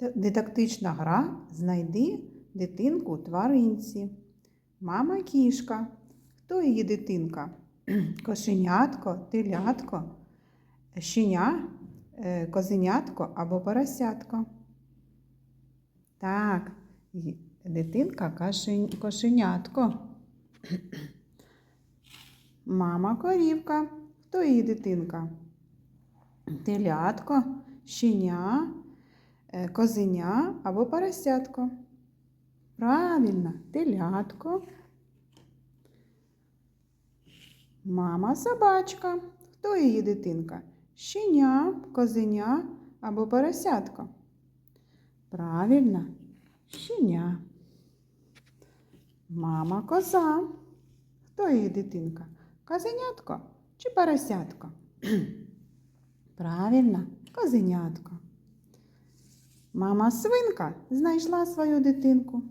Дидактична гра Знайди дитинку тваринці. Мама кішка. Хто її дитинка? Кошенятко, телятко, щеня, е, козенятко або поросятко. Так, дитинка кошенятко. Мама корівка. Хто її дитинка? Телятко, щеня, козеня або поросятко. Правильно, телятко. Мама собачка. Хто її дитинка? Щеня, козеня або поросятко. Правильно, щеня. Мама коза. Хто її дитинка? Козенятко чи поросятко? Правильно, козенятко. Мама свинка знайшла свою дитинку.